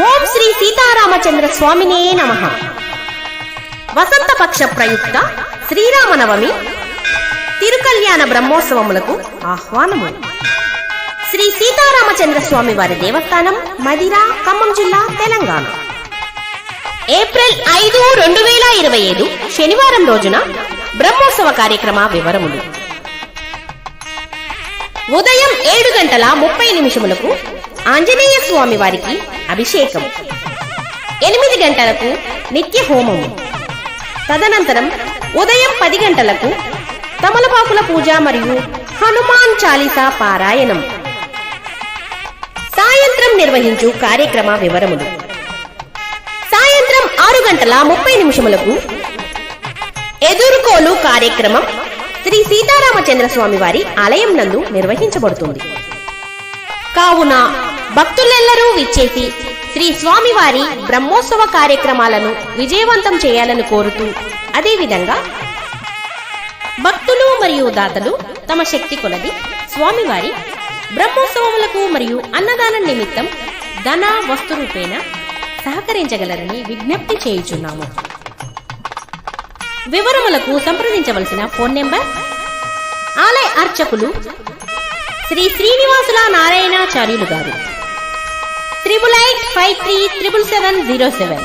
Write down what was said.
ఓం శ్రీ సీతారామచంద్ర స్వామినే నమ. వసంతపక్ష ప్రయుక్త శ్రీరామనవమి తిరుకల్యాణ బ్రహ్మోత్సవములకు ఆహ్వానము. శ్రీ సీతారామచంద్ర స్వామి వారి దేవస్థానం మదిర ఖమ్మం జిల్లా తెలంగాణ. ఏప్రిల్ ఐదు రెండు వేల ఇరవై ఐదు శనివారం రోజున బ్రహ్మోత్సవ కార్యక్రమ వివరములు. ఉదయం ఏడు గంటల ముప్పై నిమిషములకు ఆంజనేయ స్వామి వారికి అభిషేకం. ఎనిమిది గంటలకు నిత్య హోమము తదనంతరం ఉదయం పది గంటలకు తమలపాకుల పూజ మరియు హనుమాన్ చాలీసా పారాయణం. సాయంత్రం నిర్వహించు కార్యక్రమ వివరములు. సాయంత్రం ఆరు గంటల ముప్పై నిమిషములకు ఎదుర్కోలు కార్యక్రమం శ్రీ సీతారామచంద్ర స్వామి వారి ఆలయం నందు నిర్వహించబడుతుంది. కావున భక్తులెల్లరూ విచ్చేసి శ్రీ స్వామివారి బ్రహ్మోత్సవ కార్యక్రమాలను విజయవంతం చేయాలని కోరుతూ అదేవిధంగా భక్తులు మరియు దాతలు తమ శక్తి కొలది స్వామివారి బ్రహ్మోత్సవములకు మరియు అన్నదాన నిమిత్తం ధన వస్తు రూపేణ సహకరించగలరని విజ్ఞప్తి చేయుచున్నాము. వివరములకు సంప్రదించవలసిన ఫోన్ నెంబర్ ఆలయ అర్చకులు Shri Srinivasula Narayanacharyulu garu. Triple eight five three triple seven zero seven